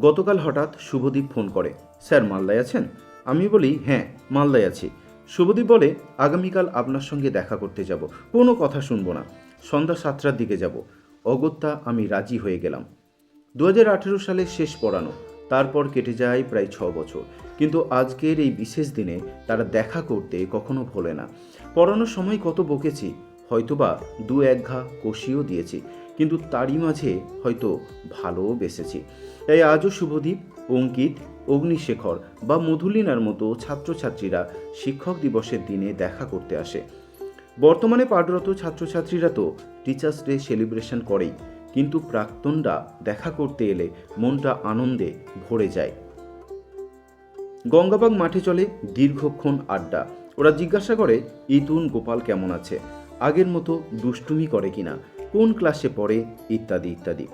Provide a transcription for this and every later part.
গতকাল হঠাৎ শুভদীপ ফোন করে, স্যার, মালদায় আছেন? আমি বলি হ্যাঁ মালদায় আছি। শুভদীপ বলে, আগামীকাল আপনার সঙ্গে দেখা করতে যাব, কোনো কথা শুনব না, সন্ধ্যা সাতটার দিকে যাব। অগত্যা আমি রাজি হয়ে গেলাম। দু সালের শেষ পড়ানো, তারপর কেটে যায় প্রায় ছ বছর। কিন্তু আজকের এই বিশেষ দিনে তারা দেখা করতে কখনো ভোলে না। পড়ানোর সময় কত বকেছি হয়তোবা দু এক ঘা কষিও দিয়েছি, কিন্তু তারই মাঝে হয়তো ভালোও বেসেছি। তাই আজও শুভদীপ, অঙ্কিত, অগ্নিশেখর বা মধুলিনার মতো ছাত্রছাত্রীরা শিক্ষক দিবসের দিনে দেখা করতে আসে। বর্তমানে পাঠরত ছাত্রছাত্রীরা তো টিচার্স ডে সেলিব্রেশন করেই, কিন্তু প্রাক্তনরা দেখা করতে এলে মনটা আনন্দে ভরে যায়। গঙ্গাবাগ মাঠে চলে দীর্ঘক্ষণ আড্ডা। ওরা জিজ্ঞাসা করে, ইতুন, গোপাল কেমন আছে? আগের মতো দুষ্টুমি করে কিনা, কোন ক্লাসে পড়ে, ইত্যাদি ইত্যাদি।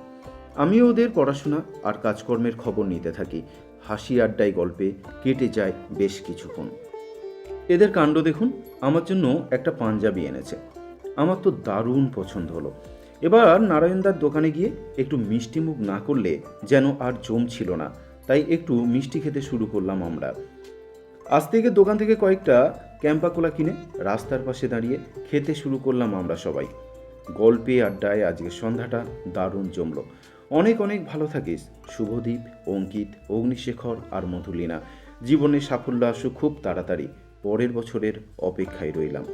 আমিও ওদের পড়াশোনা আর কাজকর্মের খবর নিতে থাকি। হাসি আড্ডায় গল্পে কেটে যায় বেশ কিছুক্ষণ। এদের কাণ্ড দেখুন, আমার জন্য একটা পাঞ্জাবি এনেছে। আমার তো দারুণ পছন্দ হলো। এবার নারায়ণদার দোকানে গিয়ে একটু মিষ্টি মুখ না করলে যেন আর জম ছিল না, তাই একটু মিষ্টি খেতে শুরু করলাম আমরা। আজ থেকে দোকান থেকে কয়েকটা ক্যাম্পাকোলা কিনে রাস্তার পাশে দাঁড়িয়ে খেতে শুরু করলাম আমরা সবাই। গল্পে, আড্ডায় আজকের সন্ধ্যাটা দারুণ জমল। অনেক অনেক ভালো থাকিস, শুভদীপ, অঙ্কিত, অগ্নিশেখর আর মধুলিনা। জীবনে সাফল্য আসুক খুব তাড়াতাড়ি, পরের বছরের অপেক্ষায় রইলাম।